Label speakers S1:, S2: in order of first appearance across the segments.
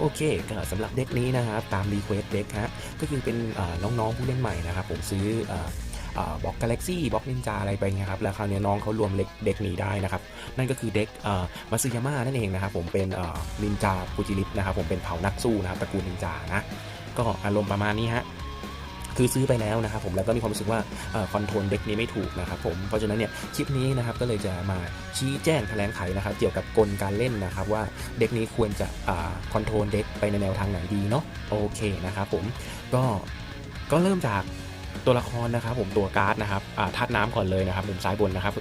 S1: โอเคก็สำหรับเด็กนี้นะครับตามรีเควสเด็กฮะก็คือเป็นน้องๆผู้เล่นใหม่นะครับผมซื้อบล็อกกาแล็กซี่บล็อกนินจาอะไรไปนะครับแล้วคราวนี้น้องเขารวมเด็กเด็กนี้ได้นะครับ นั่นก็คือเด็กมาซึยาม่านั่นเองนะครับผมเป็นนินจาปูจิลิปนะครับผมเป็นเผ่านักสู้นะครับตระกูลนินจานะก็อารมณ์ประมาณนี้ฮะ คือซื้อไปแล้วนะครับผมแล้วก็มีความรู้สึกว่าคอนโทรลเด็กนี้ไม่ถูกนะครับผมเพราะฉะนั้นเนี่ยคลิปนี้นะครับก็เลยจะมาชี้แจงแถลงไขนะครับเกี่ยวกับกลการเล่นนะครับว่าเด็กนี้ควรจะคอนโทรลเด็กไปในแนวทางไหนดีเนาะโอเคนะครับผมก็ก็เริ่มจากตัวละครนะครับผมตัวการ์ดนะครับธาตุน้ำก่อนเลยนะครับมุมซ้ายบนนะครับ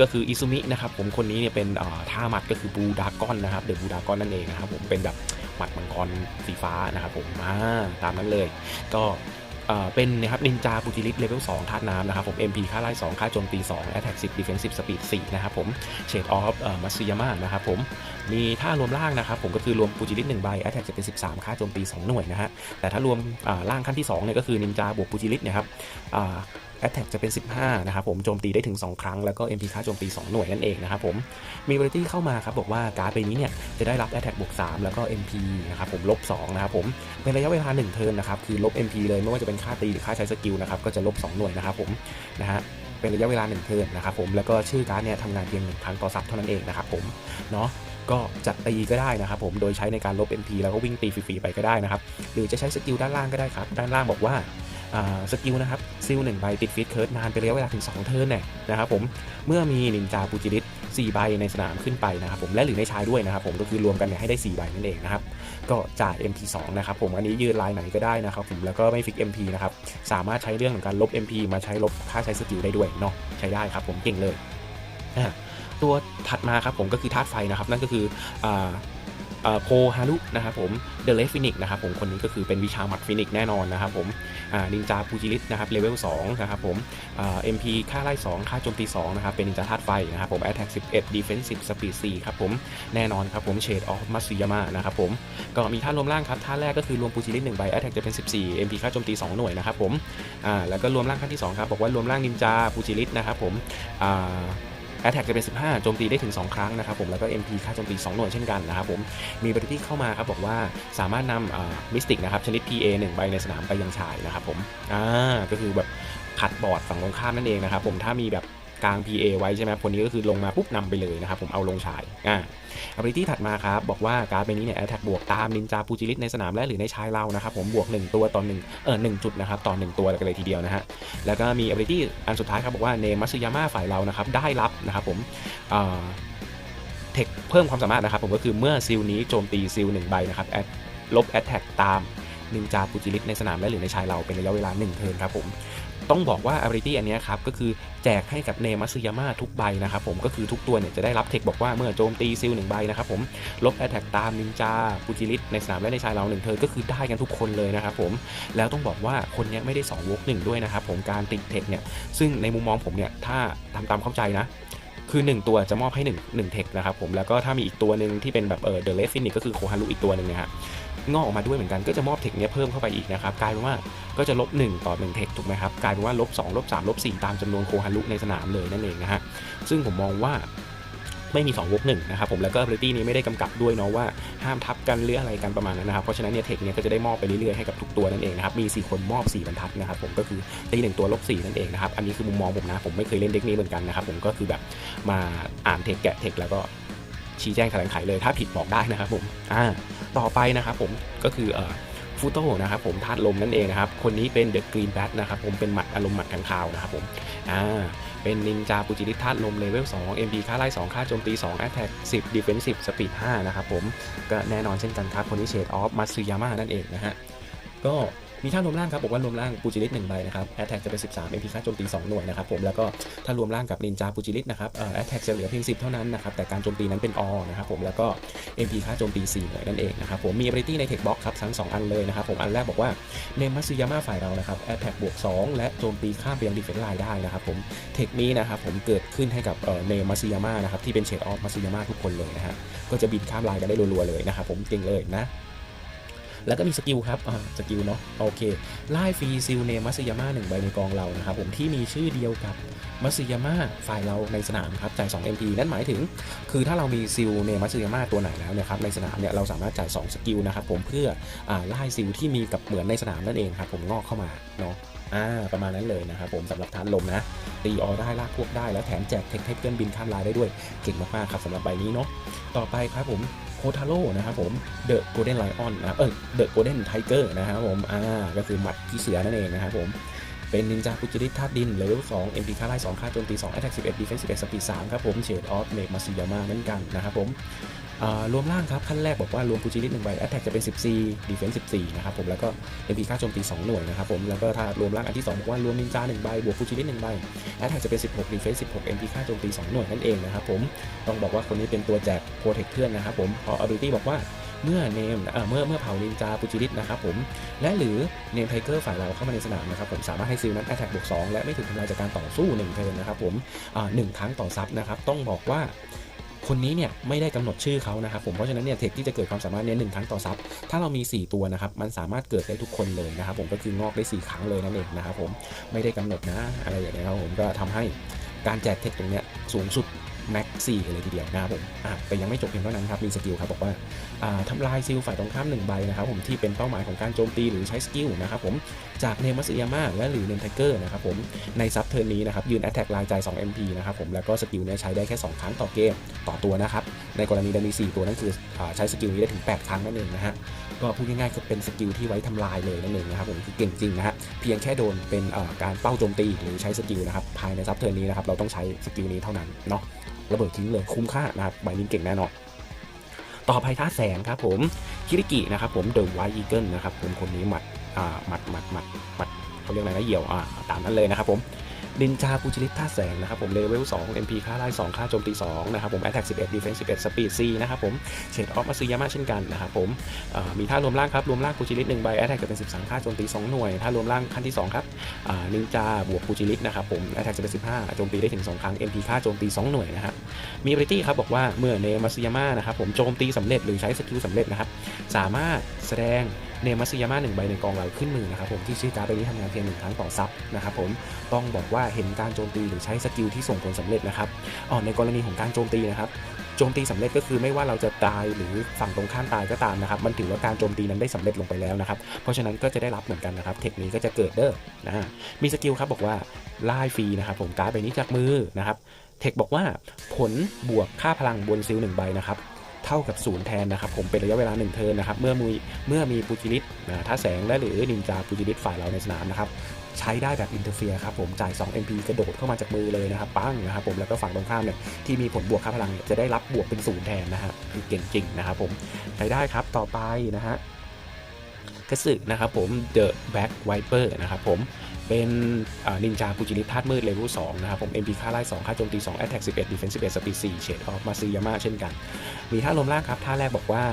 S1: ก็คืออิซุมินะครับผมคนนี้เนี่ยเป็นท่าหมัดก็คือบูดากอนนะครับเดอะบูดากอนนั่นเองนะครับผมเป็นแบบหมัดมังกรสีฟ้านะครับผมมาตามนั้นเลย ก็ เป็นนะครับนินจาปูจิลิสเลเวล2ธาตุน้ำนะครับผม MP ค่าไล่2ค่าโจมตี2 Attack 10 Defense 10 Speed 4นะครับผมเชดออฟมัตสึยาม่านะครับผมมีท่ารวมล่างนะครับผมก็คือรวมปูจิลิส1ใบ Attack จะเป็น 13 ค่าโจมตี 2 หน่วยนะฮะแต่ถ้า รวมล่างขั้นที่2เนี่ยก็คือนินจาบวกปูจิลิสเนี่ยครับ แอตแทกจะเป็น 15 นะครับผม โจมตีได้ถึง 2 ครั้ง แล้วก็ MP ค่าโจมตี 2 หน่วยนั่นเองนะครับผม มีบริตี้เข้ามาครับ บอกว่าการ์ดใบนี้เนี่ย จะได้รับแอตแทกบวก 3 แล้วก็ MP นะครับผม ลบ 2 นะครับผม เป็นระยะเวลา 1 เทิร์นนะครับ คือลบ MP เลยไม่ว่าจะเป็นค่าตีหรือค่าใช้สกิลนะครับ ก็จะลบ 2 หน่วยนะครับผม นะฮะเป็นระยะเวลา1เทิร์นนะครับผม แล้วก็ชื่อการ์ดเนี่ยทำงานเพียงหนึ่งครั้งต่อซับเท่านั้นเองนะครับผม เนาะก็จะตีก็ได้นะครับผมโดยใช้ในการลบ MP แล้วก็วิ่งตีฟรีๆไปก็ได้นะครับ หรือจะใช้สกิลด้านล่างก็ได้ครับ ด้านล่างบอกว่า สกิลนะครับซิลหนึ่งใบติดฟิตเคิร์ดนานเป็นระยะเวลาถึง 2 เทิร์นเนี่ยนะครับผมเมื่อมีนินจาปูจิริส4ใบในสนามขึ้นไปนะครับผมและหรือในชายด้วยนะครับผมก็คือรวมกันเนี่ยให้ได้ 4 ใบนั่นเองนะครับก็จ่าย MP2 นะครับผมอันนี้ยืนลายไหนก็ได้นะครับผมแล้วก็ไม่ฟิก MP นะครับสามารถใช้เรื่องของการลบ MP มาใช้ลบค่าใช้สกิลได้ด้วยเนาะใช้ได้ครับผมเก่งเลยตัวถัดมาครับผมก็คือธาตุไฟนะครับนั่นก็คือ โคฮารุนะครับผมเดอะเลฟินิกนะครับผมคนนี้ก็คือเป็นวิชาหมัดฟินิกแน่นอนนะครับผมนินจาปูจิลิสนะครับเลเวล2นะครับผมเอ็มพีค่าไล่2ค่าโจมตี2นะครับเป็นนินจาธาตุไฟนะครับผมแอตแทก11 Defensive Speed 4ครับผมแน่นอนครับผมเชดออฟมัตสึยาม่านะครับผมก็มีท่ารวมร่างครับท่าแรกก็คือรวมปูจิลิส1ใบแอตแทกจะเป็น 14 MP ค่าโจมตี 2 หน่วยนะครับผมแล้วก็รวมร่างขั้นที่2ครับบอกว่ารวมร่างนินจาปูจิลิสนะครับผมอ่า แอตแทกจะเป็น 15 โจมตีได้ถึง 2 ครั้งนะครับผมแล้วก็ MP ค่าโจมตี 2 หน่วยเช่นกันนะครับผมมีบริที่เข้ามาครับบอกว่าสามารถนำมิสติกนะครับชนิด PA 1ใบในสนามไปยังชายนะครับผมอ่าก็คือแบบขัดบอร์ดฝั่งตรงข้ามนั่นเองนะครับผมถ้ามีแบบ กลาง PA ไว้ใช่ไหมคนนี้ก็คือลงมาปุ๊บนำไปเลยนะครับ ผมเอาลงชายอ่าอ b i l i t y ถัดมาครับ บอกว่าการ์ดใบนี้เนี่ยแอตแทกบวกตามนินจาปูจิลิสในสนามและหรือในชายเรานะครับ ผมบวก 1 ตัวต่อ1เออ1จุดนะครับต่อ 1 ตัวกันเลยทีเดียวนะฮะแล้วก็มี ability อันสุดท้ายครับบอกว่าเนมัสยาม่าฝ่ายเรานะครับได้รับนะครับผมเทคเพิ่มความสามารถนะครับผมก็คือเมื่อซิลนี้โจมตีซิล1ใบนะครับแอตลบแอตแทกตามนินจาปูจิลิสในสนามและหรือในชายเราเป็นระยะเวลา1เทิร์นครับผม ต้องบอกว่า ability อันนี้ครับก็คือแจกให้กับเนมัสึยาม่าทุกใบนะครับผมก็คือทุกตัวเนี่ยจะได้รับเทคบอกว่าเมื่อโจมตีซิลหนึ่งใบนะครับผมลบแอตแทกตามนินจาปูจิลิสในสนามและในชายเราหนึ่งเธอก็คือได้กันทุกคนเลยนะครับผมแล้วต้องบอกว่าคนนี้ไม่ได้2วกหนึ่งด้วยนะครับผมการติดเทคเนี่ยซึ่งในมุมมองผมเนี่ยถ้าทำตามเข้าใจนะ คือ 1 ตัวจะมอบให้1 1เทคนะครับผมแล้วก็ถ้ามีอีกตัวหนึ่งที่เป็นแบบเออเดอะเลสฟินิกก็คือโคฮารุอีกตัวหนึ่งนะฮะงอกออกมาด้วยเหมือนกันก็จะมอบเทคเนี้ยเพิ่มเข้าไปอีกนะครับกลายเป็นว่าก็จะลบ 1 ต่อ1เทคถูกไหมครับกลายเป็นว่าลบ2ลบ3ลบ4ตามจำนวนโคฮารุในสนามเลยนั่นเองนะฮะซึ่งผมมองว่า ไม่มี2วกหนึ่งนะครับผมแล้วก็ ability นี้ไม่ได้กำกับด้วยเนาะว่าห้ามทับกันหรืออะไรกันประมาณนั้นนะครับเพราะฉะนั้นเนี่ยเทคเนี่ยก็จะได้มอบไปเรื่อยๆให้กับทุกตัวนั่นเองนะครับมี 4 คนมอบ 4 บรรทัดนะครับผมก็คือตีหนึ่งตัวลบ4นั่นเองนะครับอันนี้คือมุมมองผมนะผมไม่เคยเล่นเด็กนี้เหมือนกันนะครับผมก็คือแบบมาอ่านเทคแกะเทคแล้วก็ชี้แจงแถลงไขเลยถ้าผิดบอกได้นะครับผมอ่าต่อไปนะครับผมก็คือเอ่อฟูโต้นะครับผมธาตุลมนั่นเองนะครับคนนี้เป็นเดอะกรีนแบทนะครับผมเป็นหมัดอารมณ์หมัดขังคาวนะครับผมอ่า เป็นนินจาปุจิริธาต์ลมเลเวล2 MP ค่าไล่2ค่าโจมตี2 Attack 10 Defensive Speed 5นะครับผม ก็แน่นอนเช่นกันครับคนนี้เชดออฟมัตสึยาม่านั่นเองนะฮะ ก็ มีท่ารวมร่างครับบอกว่ารวมร่างปูจิริสหนึ่งใบนะครับแอตแทกจะเป็น 13 MP ค่าโจมตี2หน่วยนะครับผมแล้วก็ถ้ารวมร่างกับนินจาปูจิริสนะครับแอตแทกจะเหลือเพียง 10 เท่านั้นนะครับแต่การโจมตีนั้นเป็นออนะครับผมแล้วก็ MP ค่าโจมตี 4 หน่วยนั่นเองนะครับผมมี ability ใน Tech Box ครับทั้ง 2 อันเลยนะครับผมอันแรกบอกว่าเนมัสยาม่าฝ่ายเรานะครับแอตแทกบวก 2 และโจมตีข้ามไปยังดีเฟนส์ไลน์ได้นะครับผมเทคนี้นะครับผมเกิดขึ้นให้กับเนมัสยาม่านะครับที่เป็นเชดออฟมัสยาม่าทุกคนเลยนะฮะก็จะบินข้ามไลน์กันได้รัวๆเลยนะครับผมเก่งเลยนะ แล้วก็มีสกิลครับอ่าสกิลเนาะโอเคไล่ฟรีซิลเนมัสยาม่าหนึ่งใบในกองเรานะครับผมที่มีชื่อเดียวกับมัสยาม่าฝ่ายเราในสนามครับจ่าย2 MP นั่นหมายถึง คือถ้าเรามีซิลเนมัสยาม่าตัวไหนแล้วเนี่ยครับในสนามเนี่ยเราสามารถจ่าย2สกิลนะครับผมเพื่ออ่าไล่ซิลที่มีกับเหมือนในสนามนั่นเองครับผมงอกเข้ามาเนาะอ่าประมาณนั้นเลยนะครับผมสำหรับทานลมนะตีออได้ลากพวกได้แล้วแถมแจกเทคให้เพื่อนบินข้ามลายได้ด้วยเก่งมากๆครับสำหรับใบนี้เนาะต่อไปครับผม โคทาโร่นะครับผมเดอะโกลเด้นไลออนนะเออเดอะโกลเด้นไทเกอร์นะครับผมอ่าก็คือหมัดที่เสือนั่นเองนะครับผมเป็นนินจาปุจิริธาตุดินเลเวล2 MP ค่าไล่2ค่าโจมตี2 Attack 11 Defense 11 Speed 3ครับผมเฉดออฟเมกมาซิยาม่าเหมือนกันนะครับผม รวมร่างครับขั้นแรกบอกว่ารวมปุจิริหนึ่งใบ Attack จะเป็น 14 Defense 14 นะครับผมแล้วก็ MP ค่าโจมตี 2 หน่วยนะครับผมแล้วก็ถ้ารวมร่างอันที่ 2 บอกว่ารวมนินจา1ใบบวกปุจิริ1ใบ Attack จะเป็น 16 Defense 16 MP ค่าโจมตี 2 หน่วยนั่นเองนะครับผมต้องบอกว่าคนนี้เป็นตัวแจกโปรเทคเพื่อนนะครับผมพอ ability บอกว่าเมื่อเนมเมื่อเมื่อเผานินจาปุจิริตนะครับผมและหรือเนมไทเกอร์ฝ่ายเราเข้ามาในสนามนะครับผมสามารถให้ซิลนั้น attack บวก2และไม่ถูกทำลายจากการต่อสู้1เทิร์นนะครับผมอ่าหนึ่งครั้งต่อซับนะครับต้องบอกว่า คนนี้เนี่ยไม่ได้กำหนดชื่อเขานะครับผมเพราะฉะนั้นเนี่ยเทคที่จะเกิดความสามารถเนี่ยหนึ่งครั้งต่อซับถ้าเรามี 4 ตัวนะครับมันสามารถเกิดได้ทุกคนเลยนะครับผมก็คืองอกได้ 4 ครั้งเลยนั่นเองนะครับผมไม่ได้กำหนดนะอะไรอย่างเงี้ยครับผมก็ทำให้การแจกเทคตรงเนี้ยสูงสุด แม็กซี่เลยทีเดียวนะครับผมแต่ยังไม่จบเพียงเท่านั้นครับมีสกิลครับบอกว่าอ่าทำลายซิลฝ่ายตรงข้ามหนึ่งใบนะครับผมที่เป็นเป้าหมายของการโจมตีหรือใช้สกิลนะครับผมจากเนมัสยาม่าและหรือเนมไทเกอร์นะครับผมในซับเทิร์นนี้นะครับยืนแอตแทกลายจ่าย2 MP นะครับผมแล้วก็สกิลเนี้ยใช้ได้แค่ 2 ครั้งต่อเกมต่อตัวนะครับในกรณีเรามี 4 ตัวนั่นคือใช้สกิลนี้ได้ถึง 8 ครั้งนั่นเองนะฮะก็พูดง่ายๆคือเป็นสกิลที่ไว้ทำลายเลยนั่นเองนะครับผมคือเก่งจริงนะฮะเพียงแค่โดนเป็นการเป้าโจมตีหรือใช้สกิลนะครับภายในซับเทิร์นนี้นะครับเราต้องใช้สกิลนี้เท่านั้นเนาะ ระเบิดทิ้งเลยคุ้มค่านะครับใบนี้เก่งแน่นอนต่อไปท่าแสงครับผมคิริกินะครับผมเดอะไวท์อีเกิลนะครับผมคนนี้หมัดอ่าหมัดหมัดหมัดหมัดเขาเรียกอะไรนะเหี่ยวอ่าตามนั้นเลยนะครับผม นินจาปูจิริตท่าแสงนะครับผมเลเวล2 MP ค่าไล่2ค่าโจมตี2นะครับผม Attack 11 Defense 11 Speed C นะครับผมเชดออฟมาซึยามะเช่นกันนะครับผมมีท่ารวมร่างครับรวมร่างปูจิริต1ใบ Attack จะเป็น 13 ค่าโจมตี 2 หน่วยท่ารวมร่างขั้นที่ 2 ครับอ่านินจาบวกปูจิริตนะครับผม Attack จะเป็น 15โจมตีได้ถึง 2 ครั้ง MP ค่าโจมตี 2 หน่วยนะฮะมี ability ครับบอกว่าเมื่อเนมัสยาม่านะครับผมโจมตีสำเร็จหรือใช้สกิลสำเร็จนะครับสามารถแสดง เนมัสยาม่าหนึ่งใบในกองเราขึ้นมือนะครับผมที่ชื่อการ์ดใบนี้ทำงานเพียงหนึ่งครั้งต่อซับนะครับผมต้องบอกว่าเห็นการโจมตีหรือใช้สกิลที่ส่งผลสำเร็จนะครับอ๋อในกรณีของการโจมตีนะครับโจมตีสำเร็จก็คือไม่ว่าเราจะตายหรือฝั่งตรงข้ามตายก็ตามนะครับมันถือว่าการโจมตีนั้นได้สำเร็จลงไปแล้วนะครับเพราะฉะนั้นก็จะได้รับเหมือนกันนะครับ เทคนี้ก็จะเกิดเด้อนะฮะมีสกิลครับบอกว่าไล่ฟรีนะครับผมการ์ดใบนี้จากมือนะครับเทคบอกว่าผลบวกค่าพลังบนซิลหนึ่งใบนะครับ เท่ากับศูนย์แทนนะครับผมเป็นระยะเวลา1เทิร์นนะครับเมื่อมีเมื่อมีปูจิริตนะท่าแสงและหรือนินจาปูจิริตฝ่ายเราในสนามนะครับใช้ได้แบบอินเทอร์เฟียครับผมจ่าย 2 MP กระโดดเข้ามาจากมือเลยนะครับปั้งนะครับผมแล้วก็ฝั่งตรงข้ามเนี่ยที่มีผลบวกค่าพลังเนี่ยจะได้รับบวกเป็นศูนย์แทนนะฮะคือเก่งจริงนะครับผมใช้ได้ครับต่อไปนะฮะกระสึนะครับผม The Black Viper นะครับผม เป็นนินจาปูจิริธาตุมืดเลเวล2นะครับ ผม MP ค่าไล่2ค่าโจมตี2 Attack 11 Defense 11 Speed 4 Shade of m a s u y a m a เช่นกัน มีท่าลมล่างครับ ท่าแรกบอกว่า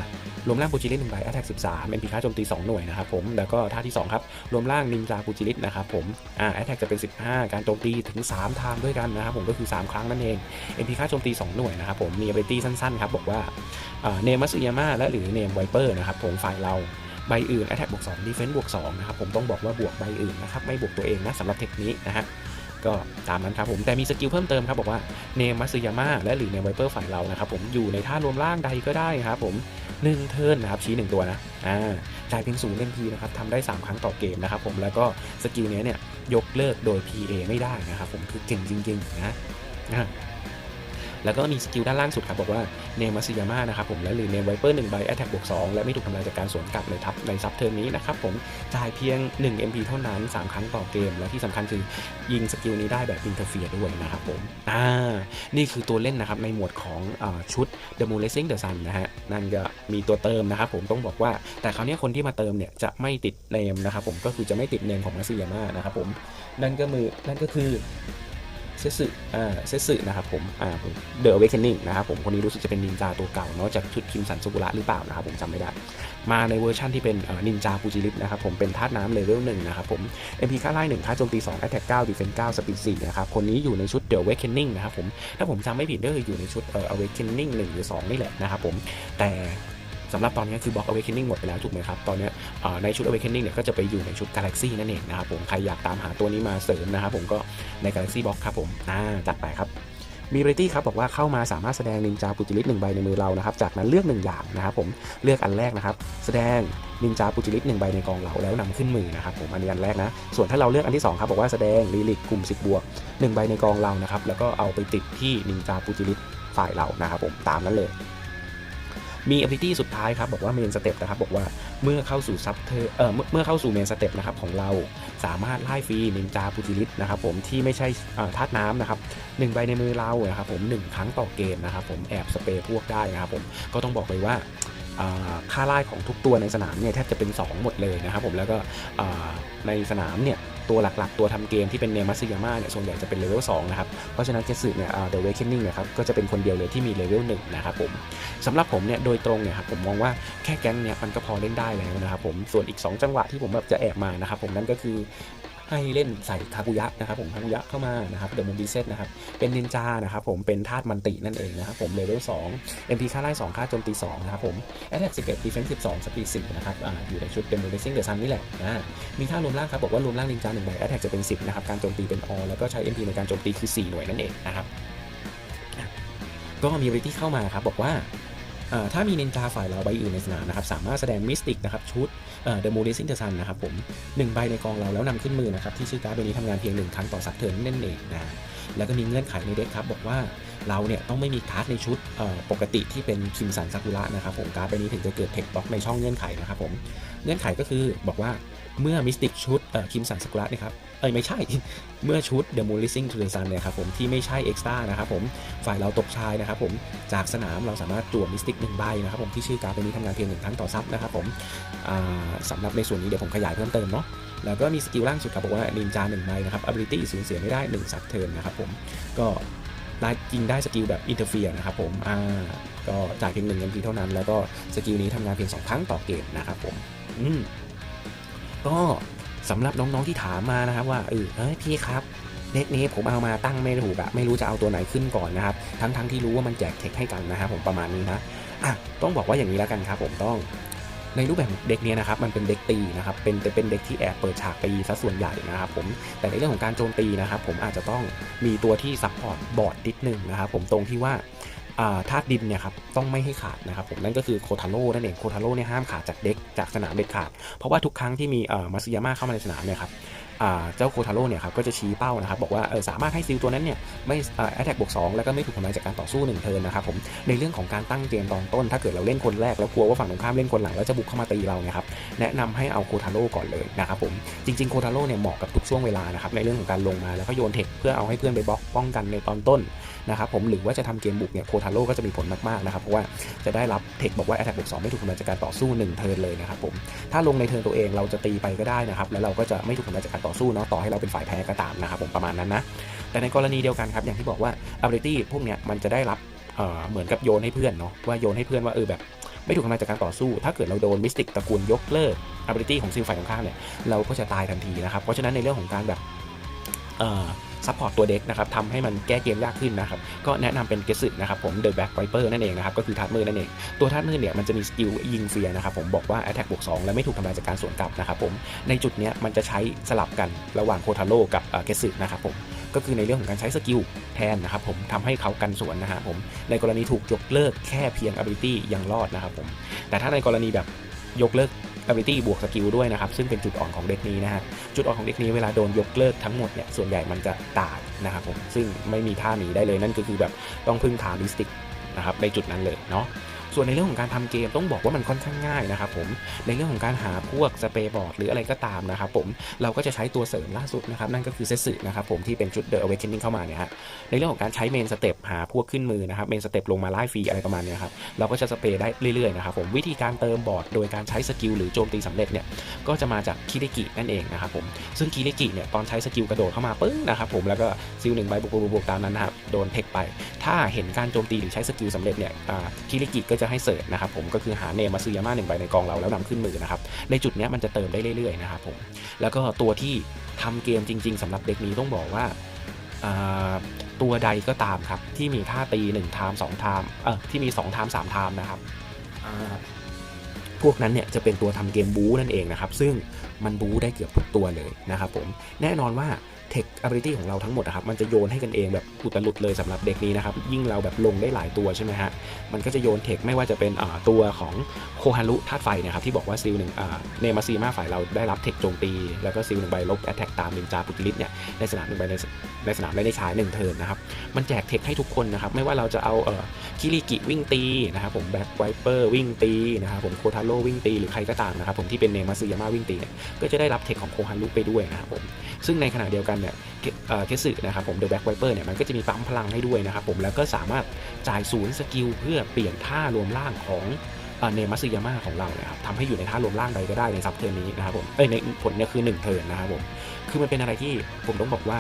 S1: รวมร่างปูจิริตหนึ่งใบ Attack 13 MP ค่าโจมตี 2 หน่วยนะครับผม แล้วก็ท่าที่ 2 ครับ รวมร่างนินจาปูจิริตนะครับผม อ่า Attack จะเป็น 15 การโจมตีถึง3ทางด้วยกันนะครับผมก็คือ 3 ครั้งนั่นเอง MP ค่าโจมตี 2 หน่วยนะครับผม มี ability สั้นๆครับบอกว่าเนมัสยาม่าและหรือเนมไวเปอร์นะครับผมฝ่ายเรา ใบอื่น Attack บวก2 Defense บวก2นะครับผมต้องบอกว่าบวกใบอื่นนะครับไม่บวกตัวเองนะสำหรับเทคนี้นะฮะก็ตามนั้นครับผมแต่มีสกิลเพิ่มเติมครับบอกว่าเนมัสยาม่าและหรือเนมไวเปอร์ฝ่ายเรานะครับผมอยู่ในท่ารวมร่างใดก็ได้ครับผม1เทิร์นนะครับชี้ 1 ตัวนะอ่าจ่ายเพียงศูนย์เล่นทีนะครับทำได้ 3 ครั้งต่อเกมนะครับผมแล้วก็สกิลนี้เนี่ยยกเลิกโดย PA ไม่ได้นะครับผมคือเก่งจริงๆนะนะ แล้วก็มีสกิลด้านล่างสุดครับบอกว่าเนมัสยาม่านะครับผมและหรือเนมไวเปอร์หนึ่งใบแอตแทกบวก2และไม่ถูกทำลายจากการสวนกลับในทับในซับเทิร์นนี้นะครับผมจ่ายเพียง 1 MP เท่านั้น 3 ครั้งต่อเกม และที่สำคัญคือยิงสกิลนี้ได้แบบอินเทอร์เฟียด้วยนะครับผมอ่านี่คือตัวเล่นนะครับในหมวดของอชุด The Moon Racing the Sun นะฮะนั่นก็มีตัวเติมนะครับผมต้องบอกว่า แต่คราวนี้คนที่มาเติมเนี่ยจะไม่ติดเนมนะครับผมก็คือจะไม่ติดเนมของมัสยาม่านะครับผมนั่นก็มือนั่นก็คือ เซสึอ่าเซสึนะครับผมอ่าเดอะเวคเคนนิ่งนะครับผมคนนี้รู้สึกจะเป็นนินจาตัวเก่าเนาะจากชุดคิมสันสุกุระหรือเปล่านะครับผมจำไม่ได้ มาในเวอร์ชันที่เป็นนินจาปูจิริตนะครับผมเป็นธาตุน้ำเลเวลหนึ่งนะครับผม MP ค่าไล่หนึ่งค่าโจมตี2 Attack 9 Defense 9 Speed 4นะครับคนนี้อยู่ในชุด The Awakening นะครับผมถ้าผมจำไม่ผิดก็คืออยู่ในชุดเอ่อ Awakening 1หรือ2นี่แหละนะครับผมแต่ สำหรับตอนนี้คือบล็อก Awakening หมดไปแล้วถูกไหมครับ ตอนนี้ในชุด Awakening เนี่ยก็จะไปอยู่ในชุด Galaxy นั่นเองนะครับผมใครอยากตามหาตัวนี้มาเสริมนะครับผมก็ใน Galaxy Box ครับผมอ่าจัดไปครับมีบริตี้ครับบอกว่าเข้ามาสามารถแสดงนินจาปุจิลิตหนึ่งใบในมือเรานะครับ จากนั้นเลือกหนึ่งอย่างนะครับผมเลือกอันแรกนะครับ แสดงนินจาปุจิลิตหนึ่งใบในกองเราแล้วนำขึ้นมือนะครับผมอันนี้อันแรกนะ ส่วนถ้าเราเลือกอันที่สองครับบอกว่าแสดงลีลิกกลุ่ม10บวกหนึ่งใบในกองเรานะครับแล้วก็เอาไปติดที่นินจาปุจิลิตฝ่ายเรานะครับผมตามนั้นเลย มี ability สุดท้ายครับ บอกว่าเมนสเต็ปนะครับ บอกว่าเมื่อเข้าสู่ซับเทอเอ่อเมื่อเข้าสู่เมนสเต็ปนะครับของเราสามารถไล่ฟรีนินจาปุจิลิตนะครับผมที่ไม่ใช่อ่อธาตุน้ำนะครับหนึ่งใบในมือเรานะครับผมหนึ่งครั้งต่อเกมนะครับผมแอบสเปรย์พวกได้นะครับผมก็ต้องบอกเลยว่าค่าไล่ของทุกตัวในสนามเนี่ยแทบจะเป็น 2 หมดเลยนะครับผมแล้วก็ในสนามเนี่ย ตัวหลักๆ ตัวทำเกมที่เป็นเนมัสซิยาม่าเนี่ยส่วนใหญ่จะเป็นเลเวล2นะครับ เพราะฉะนั้นเจสึเนี่ยเดอะเวคเคนนิ่งนะครับก็จะเป็นคนเดียวเลยที่มีเลเวล1นะครับผมสำหรับผมเนี่ยโดยตรงเนี่ยครับผมมองว่าแค่แก๊งเนี่ยมันก็พอเล่นได้แล้วนะครับผมส่วนอีก 2 จังหวะที่ผมแบบจะแอบมานะครับผมนั่นก็คือ ให้เล่นใส่คากุยะนะครับผมคากุยะเข้ามานะครับเดอะมูนดีเซตนะครับเป็นนินจานะครับผมเป็นธาตุมันตินั่นเองนะครับผมเลเวล2 MP ค่าไล่2ค่าโจมตี2นะครับผม Attack 11 Defense 12 Speed 10นะครับออยู่ในชุด Demolishing the Sun นี่แหละนะมีท่ารวมร่างครับบอกว่ารวมร่างนินจา1ใบ Attack จะเป็น 10นะครับการโจมตีเป็น all แล้วก็ใช้ MP ในการโจมตีคือ 4 หน่วยนั่นเองนะครับก็มี ability เข้ามาครับบอกว่า ถ้ามีนินจาฝ่ายเราใบอื่นในสนามนะครับสามารถแสดงมิสติกนะครับชุดเดโมเดซินเดอร์ซันนะครับผมหนึ่งใบในกองเราแล้วนำขึ้นมือนะครับที่ชื่อการ์ดใบนี้ทำงานเพียงหนึ่งครั้งต่อสัปเทิร์นนั่นเองนะแล้วก็มีเงื่อนไขในเด็กครับบอกว่าเราเนี่ยต้องไม่มีการ์ดในชุดปกติที่เป็นคิมสันซากุระนะครับผมการ์ดใบนี้ถึงจะเกิดเทคบล็อกในช่องเงื่อนไขนะครับผมเงื่อนไขก็คือบอกว่า เมื่อมิสติกชุดคิมสันซากุระนี่ครับเอ้ยไม่ใช่ เมื่อชุด The m o l i s i n g to the Sun เนี่ยครับผมที่ไม่ใช่เอ็กซ์ตร้านะครับผมฝ่ายเราตกชายนะครับผมจากสนามเราสามารถจั่วมิสติกหนึ่งใบนะครับผมที่ชื่อการ์ดใบนี้ทำงานเพียงหนึ่งครั้งต่อซับนะครับผมสำหรับในส่วนนี้เดี๋ยวผมขยายเพิ่มเติมเนาะแล้วก็มีสกิลล่างสุดครับบอกว่านินจาหนึ่งใบนะครับ ability สูญเสียไม่ได้1ซับเทิร์นนะครับผมก็ได้ยิงได้สกิลแบบอินเตอร์เฟียนะครับผมอ่าก็จ่ายเพียงหนึ่งเงินพีเท่านั้น แล้วก็สกิลนี้ทำงานเพียง2ครั้งต่อเกมนะครับผมอืม ก็สำหรับน้องๆที่ถามมานะครับว่าเออเอ้ยพี่ครับเด็กนี้ผมเอามาตั้งไม่ถูกอะไม่รู้จะเอาตัวไหนขึ้นก่อนนะครับ ทั้งๆทที่รู้ว่ามันแจกเทคให้กันนะครับผมประมาณนี้นะอะต้องบอกว่าอย่างนี้แล้วกันครับ ผมต้อง ในรูปแบบเด็กเนี้ยนะครับมันเป็นเด็กตีนะครับเป็นแต่เป็นเด็กที่แอบเปิดฉากตีซะส่วนใหญ่นะครับผมแต่ในเรื่องของการโจมตีนะครับผมอาจจะต้องมีตัวที่ซัพพอร์ตบอร์ดนิดนึงนะครับผมตรงที่ว่า ธาตุดินเนี่ยครับต้องไม่ให้ขาดนะครับผมนั่นก็คือโคทาโร่นั่นเองโคทาโร่เนี่ยห้ามขาดจากเด็กจากสนามเด็ดขาด เพราะว่าทุกครั้งที่มีมาซึยาม่าเข้ามาในสนามเนี่ยครับเจ้าโคทาโร่เนี่ยครับก็จะชี้เป้านะครับบอกว่าสามารถให้ซิลตัวนั้นเนี่ยไม่แอตแทกบวก2แล้วก็ไม่ถูกทำลายจากการต่อสู้1เทินนะครับผมในเรื่องของการตั้งเกมตอนต้น ถ้าเกิดเราเล่นคนแรกแล้วกลัวว่าฝั่งตรงข้ามเล่นคนหลังแล้วจะบุกเข้ามาตีเราเนี่ยครับแนะนำให้เอาโคทาโร่ก่อนเลยนะครับผมจริงๆโคทาโร่เนี่ยเหมาะกับทุกช่วงเวลานะครับในเรื่องของการลงมาแล้วก็โยนเทคเพื่อเอาให้เพื่อนไปบล็อกป้องกันในตอนต้น นะครับผมหรือว่าจะทำเกมบุกเนี่ยโคทาโร่ก็จะมีผลมากๆนะครับเพราะว่าจะได้รับเทคบอกว่าแอตแทกบวก2ไม่ถูกทำลายจากการต่อสู้1เทิร์นเลยนะครับผมถ้าลงในเทิร์นตัวเองเราจะตีไปก็ได้นะครับแล้วเราก็จะไม่ถูกทำลายจากการต่อสู้เนาะต่อให้เราเป็นฝ่ายแพ้ก็ตามนะครับผมประมาณนั้นนะแต่ในกรณีเดียวกันครับอย่างที่บอกว่า ability พวกเนี้ยมันจะได้รับเอ่อเหมือนกับโยนให้เพื่อนเนาะว่าโยนให้เพื่อนว่าเออแบบไม่ถูกทำลายจากการต่อสู้ ถ้าเกิดเราโดนมิสติกตระกูลยกเลิก ability ของซิลฝ่ายตรงข้ามเนี่ยเราก็จะตายทันทีนะครับเพราะฉะนั้นในเรื่องของการแบบเอ่อ ซัพพอร์ตตัวเด็กนะครับทำให้มันแก้เกมยากขึ้นนะครับก็แนะนำเป็นเกสึนะครับผม The Black Viper นั่นเองนะครับก็คือทัดมือนั่นเองตัวทัดมือเนี่ยมันจะมีสกิลยิงเฟียนะครับผมบอกว่า attack บวก2และไม่ถูกทำลายจากการสวนกลับนะครับผมในจุดเนี้ยมันจะใช้สลับกันระหว่างโคทาโร่กับเกสึนะครับผมก็คือในเรื่องของการใช้สกิลแทนนะครับผมทำให้เขากันสวนนะครับผมในกรณีถูกยกเลิกแค่เพียง ability ยังรอดนะครับผมแต่ถ้าในกรณีแบบยกเลิก ability บวกสกิลด้วยนะครับ ซึ่งเป็นจุดอ่อนของเด็กนี้นะฮะ จุดอ่อนของเด็กนี้เวลาโดนยกเลิกทั้งหมดเนี่ย ส่วนใหญ่มันจะตายนะครับผม ซึ่งไม่มีท่าหนีได้เลย นั่นก็คือแบบต้องพึ่งทาลิสติกนะครับในจุดนั้นเลยเนาะ ส่วนในเรื่องของการทำเกมต้องบอกว่ามันค่อนข้างง่ายนะครับผมในเรื่องของการหาพวกสเปรย์บอร์ดหรืออะไรก็ตามนะครับผมเราก็จะใช้ตัวเสริมล่าสุดนะครับนั่นก็คือเซสึนะครับผมที่เป็นชุด The Awakening เข้ามาเนี่ยฮะในเรื่องของการใช้เมนสเต็ปหาพวกขึ้นมือนะครับเมนสเต็ปลงมาไล่ฟรีอะไรประมาณเนี้ยครับเราก็จะสเปรย์ได้เรื่อยๆนะครับผมวิธีการเติมบอร์ดโดยการใช้สกิลหรือโจมตีสำเร็จเนี่ยก็จะมาจากคิริกินั่นเองนะครับผมซึ่งคิริกิเนี่ยตอนใช้สกิลกระโดดเข้ามาปึ้งนะครับผมแล้วก็ซิลหนึ่งใบบวกบวกตามนั้นนะครับโดนเทคไป ถ้าเห็นการโจมตีหรือใช้สกิลสำเร็จเนี่ยคิริกิก็จะให้เสิร์ชนะครับผมก็คือหาเนมมาซึยาม่าหนึ่งใบในกองเราแล้วนำขึ้นมือนะครับในจุดนี้มันจะเติมได้เรื่อยๆนะครับผมแล้วก็ตัวที่ทำเกมจริง ๆสำหรับเด็กนี้ต้องบอกว่าตัวใดก็ตามครับ ที่มีท่าตี1ไทม์2ไทม์เออที่มี2ไทม์3ไทม์นะครับพวกนั้นเนี่ยจะเป็นตัวทำเกมบู๊นั่นเองนะครับ ซึ่งมันบู๊ได้เกือบทุกตัวเลยนะครับผมแน่นอนว่า เทค ability ของเราทั้งหมดนะครับมันจะโยนให้กันเองแบบอุตลุดเลยสำหรับเด็กนี้นะครับ ยิ่งเราแบบลงได้หลายตัวใช่ไหมฮะมันก็จะโยนเทคไม่ว่าจะเป็นตัวของโคฮารุธาตุไฟนะครับที่บอกว่าซิลหนึ่งเนมาซีมาฝ่ายเราได้รับเทคโจมตี แล้วก็ซิลหนึ่งใบลบแอตแทกตามนินจาปุติลิสเนี่ยในสนามหนึ่งใบในในสนามและในชายหนึ่งเทิร์นนะครับมันแจกเทคให้ทุกคนนะครับไม่ว่าเราจะเอาเออคิริกิวิ่งตีนะครับผมแบ็คไวเปอร์วิ่งตีนะครับผมโคทาโร่วิ่งตีหรือใครก็ตามนะครับผมที่เป็นเนมาซีมาวิ่งตีเนี่ยก็จะได้รับเทคของโคฮารุไปด้วยนะครับผมซึ่งในขณะเดียวกันเนี่ยเคสึนะครับผมเดอะแบ็กไวเปอร์เนี่ยมันก็จะมีปั๊มพลังให้ด้วยนะครับผมแล้วก็สามารถจ่ายศูนย์สกิลเพื่อเปลี่ยนท่ารวมร่างของเนมัสยาม่าของเราเนี่ยครับทำให้อยู่ในท่ารวมร่างใดก็ได้ในซับเทิร์นนี้นะครับผมเอ้ยในผลเนี่ยคือ1เทิร์นนะครับผมคือมันเป็นอะไรที่ผมต้องบอกว่า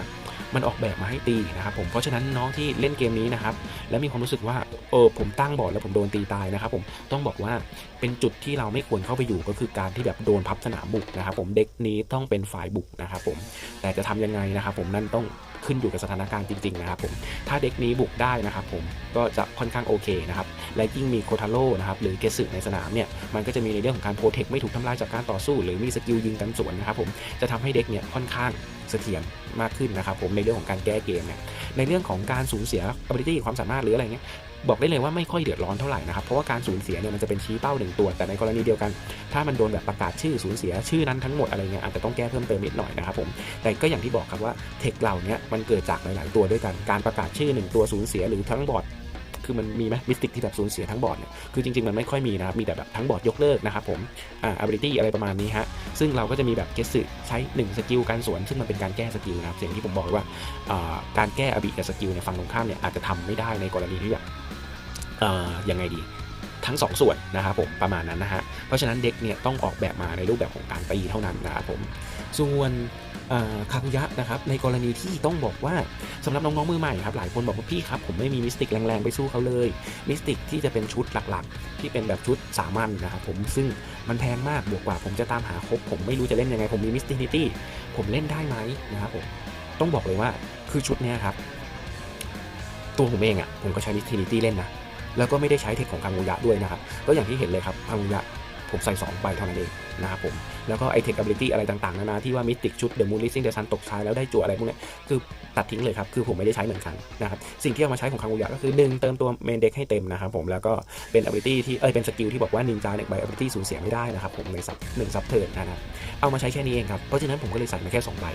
S1: มันออกแบบมาให้ตีนะครับผมเพราะฉะนั้นน้องที่เล่นเกมนี้นะครับแล้วมีความรู้สึกว่าเออผมตั้งบอร์ดแล้วผมโดนตีตายนะครับผมต้องบอกว่าเป็นจุดที่เราไม่ควรเข้าไปอยู่ก็คือการที่แบบโดนพับสนามบุกนะครับผมเด็กนี้ต้องเป็นฝ่ายบุกนะครับผมแต่จะทำยังไงนะครับผมนั่นต้องขึ้นอยู่กับสถานการณ์จริงๆนะครับผมถ้าเด็กนี้บุกได้นะครับผมก็จะค่อนข้างโอเคนะครับและยิ่งมีโคทาโร่นะครับหรือเกสึในสนามเนี่ยมันก็จะมีในเรื่องของการโปรเทคไม่ถูกทำลายจากการต่อสู้ หรือมีสกิลยิงกันสวนนะครับผมจะทำให้เด็กเนี่ยค่อนข้าง สถียรมากขึ้นนะครับผมในเรื่องของการแก้เกมเนี่ยในเรื่องของการสูญเสีย ability ความสามารถหรืออะไรเงี้ยบอกได้เลยว่าไม่ค่อยเดือดร้อนเท่าไหร่นะครับเพราะว่าการสูญเสียเนี่ยมันจะเป็นชี้เป้าหนึ่งตัว แต่ในกรณีเดียวกัน ถ้ามันโดนแบบประกาศชื่อสูญเสียชื่อนั้นทั้งหมดอะไรเงี้ยอาจจะต้องแก้เพิ่มเติมนิดหน่อยนะครับผมแต่ก็อย่างที่บอกครับว่าเทคเหล่านี้มันเกิดจากหลาย ๆ ตัวด้วยกันการประกาศชื่อหนึ่งตัวสูญเสียหรือทั้งบอร์ด คือมันมีไหมมิสติกที่แบบสูญเสียทั้งบอร์ดเนี่ยคือจริงๆ มันไม่ค่อยมีนะครับ มีแต่แบบทั้งบอร์ดยกเลิกนะครับผมอ่า ability อะไรประมาณนี้ฮะ ซึ่งเราก็จะมีแบบเกสึใช้ 1 สกิลการสวน ซึ่งมันเป็นการแก้สกิลนะครับสิ่งที่ผมบอกว่าการแก้อบิกับสกิลในฝั่งตรงข้ามเนี่ยอาจจะทำไม่ได้ในกรณีที่แบบยังไงดีทั้ง 2 ส่วนนะครับผมประมาณนั้นนะฮะ เพราะฉะนั้นเด็กเนี่ยต้องออกแบบมาในรูปแบบของการตีเท่านั้นนะครับผม ส่วน คาคุยะนะครับในกรณีที่ต้องบอกว่าสำหรับน้องๆมือใหม่ครับหลายคนบอกว่าพี่ครับผมไม่มีมิสติกแรงๆไปสู้เขาเลยมิสติกที่จะเป็นชุดหลักๆ ที่เป็นแบบชุดสามัญนะครับผมซึ่งมันแพงมากบวกกว่าผมจะตามหาครบผมไม่รู้จะเล่นยังไงผมมีมิสตินิตี้ผมเล่นได้ไหมนะครับผมต้องบอกเลยว่าคือชุดนี้ครับ ตัวผมเองอะ่ะผมก็ใช้มิสตินิตี้เล่นนะแล้วก็ไม่ได้ใช้เทคของคังโงยะด้วยนะครับก็อย่างที่เห็นเลยครับคังโงยะผมใส่2ใบเท่านั้นเอง นะครับผม แล้วก็ไอเทค ability อะไรต่างๆ นานาที่ว่ามิสติกชุดเดอะมูนลิซิ่งเดอะซันตกท้ายแล้วได้จั่วอะไรพวกนี้คือตัดทิ้งเลยครับ คือผมไม่ได้ใช้เหมือนกันนะครับ สิ่งที่เอามาใช้ของคังกุยะก็คือดึงเติมตัวเมนเด็กให้เต็มนะครับผม แล้วก็เป็น ability ที่ เอ้ย เป็นสกิลที่บอกว่านินจาเนี่ยใบ ability สูญเสียไม่ได้นะครับผมในซับหนึ่งซับเทิร์นนะครับ เอามาใช้แค่นี้เองครับ เพราะฉะนั้นผมก็เลยใส่มาแค่2ใบ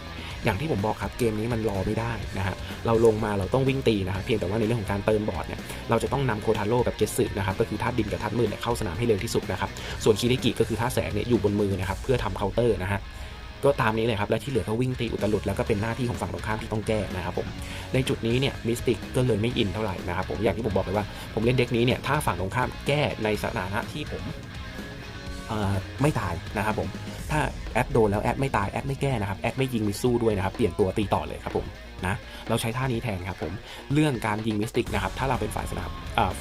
S1: อย่างที่ผมบอกครับ เกมนี้มันรอไม่ได้นะฮะ เราลงมาเราต้องวิ่งตีนะครับเพียงแต่ว่าในเรื่องของการเติมบอร์ดเนี่ย เราจะต้องนำโคทาโร่กับเจสึนะครับ ก็คือธาตุดินกับธาตุมืดเนี่ยเข้าสนามให้เร็วที่สุดนะครับ ส่วนคิริกิก็คือธาตุแสงเนี่ยอยู่บนมือนะครับเพื่อทำเคาน์เตอร์นะฮะก็ตามนี้เลยครับ และที่เหลือก็วิ่งตีอุตลุดแล้วก็เป็นหน้าที่ของฝั่งตรงข้ามที่ต้องแก้นะครับผม ในจุดนี้เนี่ยมิสติกก็เลยไม่อินเท่าไหร่นะครับผมอย่างที่ผมบอกไปว่า ผมเล่นเด็กนี้เนี่ยถ้าฝั่งตรงข้ามแก้ในสถานะที่ผมไม่ตายนะครับผม ถ้าแอดโดนแล้วแอดไม่ตายแอดไม่แก้นะครับแอดไม่ยิงมิสู้ด้วยนะครับเปลี่ยนตัวตีต่อเลยครับผมนะเราใช้ท่านี้แทนครับผมเรื่องการยิงมิสติกนะครับถ้าเราเป็นฝ่ายสนาม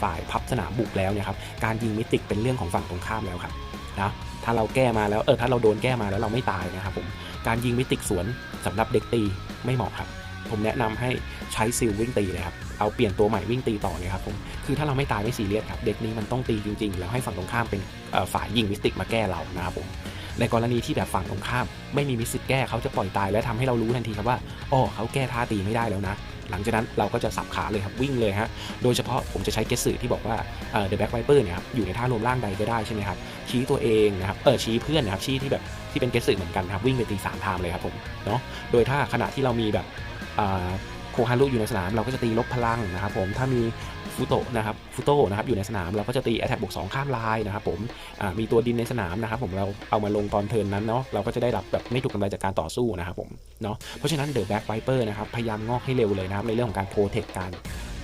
S1: ฝ่ายพับสนามบุกแล้วเนี่ยครับการยิงมิสติกเป็นเรื่องของฝั่งตรงข้ามแล้วครับนะ ถ้าเราแก้มาแล้วเออถ้าเราโดนแก้มาแล้วเราไม่ตายนะครับผมการยิงมิติสวนสำหรับเด็กตีไม่เหมาะครับ ผมแนะนำให้ใช้ซิลวิ่งตีเลยครับเอาเปลี่ยนตัวใหม่วิ่งตีต่อเลยครับผมคือถ้าเราไม่ตายไม่ซีเรียสครับเด็กนี้มันต้องตีจริงๆ แล้วให้ฝั่งตรงข้ามเป็นฝ่ายยิงมิสติกมาแก้เรานะครับผมในกรณีที่แบบฝั่งตรงข้าม ไม่มีมิสติกแก้เขาจะปล่อยตายและทำให้เรารู้ทันทีครับว่าอ๋อเขาแก้ท่าตีไม่ได้แล้วนะ หลังจากนั้นเราก็จะสับขาเลยครับวิ่งเลยฮะโดยเฉพาะผมจะใช้เกสสื่อที่บอกว่าเดอะแบ็กไวเปอร์เนี่ยครับอยู่ในท่ารวมร่างใดก็ได้ใช่ไหมครับชี้ตัวเองนะครับเออชี้เพื่อนนะครับชี้ที่แบบที่เป็นเกสสื่อเหมือนกันครับวิ่งไปตีสามทามเลยครับผมเนาะโดยถ้าขณะที่เรามีแบบโคฮารุอยู่ในสนามเราก็จะตีลบพลังนะครับผมถ้ามี ฟุโตนะครับฟุโตนะครับอยู่ในสนามเราก็จะตีแอตแทกบวก2ข้ามลายนะครับผมมีตัวดินในสนามนะครับผมเราเอามาลงตอนเทิร์นนั้นเนาะเราก็จะได้รับแบบไม่ถูกกำไรจากการต่อสู้นะครับผมเนาะเพราะฉะนั้นเดอะแบ็กไวเปอร์นะครับพยายามงอกให้เร็วเลยนะครับในเรื่องของการโปรเทคการ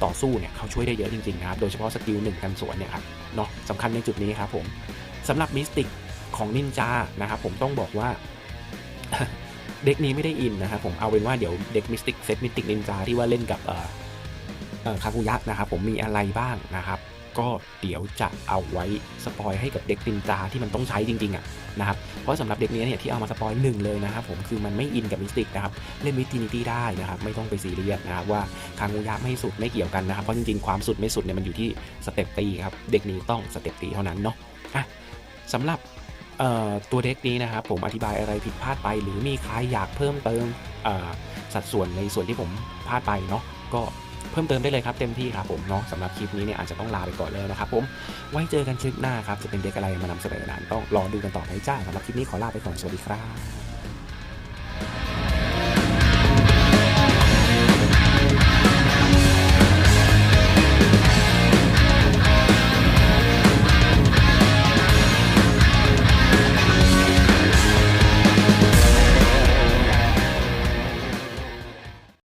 S1: ต่อสู้เนี่ยเขาช่วยได้เยอะจริงๆนะครับโดยเฉพาะสกิลหนึ่งกันสวนเนี่ยครับเนาะสำคัญในจุดนี้ครับผมสำหรับมิสติกของนินจานะครับผมต้องบอกว่าเด็กนี้ไม่ได้อินนะครับผมเอาเป็นว่าเดี๋ยวเด็กมิสติกเซตมิสติกนินจาที่ว่าเล่นกับ คาคุยะนะครับผมมีอะไรบ้างนะครับ ก็เดี๋ยวจะเอาไว้สปอยให้กับเด็กตินจาที่มันต้องใช้จริงๆอะนะครับเพราะสำหรับเด็กนี้เนี่ยที่เอามาสปอยหนึ่งเลยนะครับผมคือมันไม่อินกับมิสติกนะครับเล่นมิสตินิตี้ได้นะครับไม่ต้องไปซีเรียสนะครับว่าคางูยะไม่สุดไม่เกี่ยวกันนะครับเพราะจริงๆความสุดไม่สุดเนี่ยมันอยู่ที่สเต็ปตีครับเด็กนี้ต้องสเต็ปตีเท่านั้นเนาะอะสำหรับตัวเด็กนี้นะครับผมอธิบายอะไรผิดพลาดไป หรือมีใครอยากเพิ่มเติมสัดส่วนในส่วนที่ผมพลาดไปเนาะก็ เพิ่มเติมได้เลยครับเต็มที่ครับผมเนาะสำหรับคลิปนี้เนี่ยอาจจะต้องลาไปก่อนเลยนะครับผมไว้เจอกันคลิปหน้าครับจะเป็นเด็กอะไรมานำเสนอนั้นต้องรอดูกันต่อไปจ้าสำหรับคลิปนี้ขอลาไปก่อนสวัสดีครับ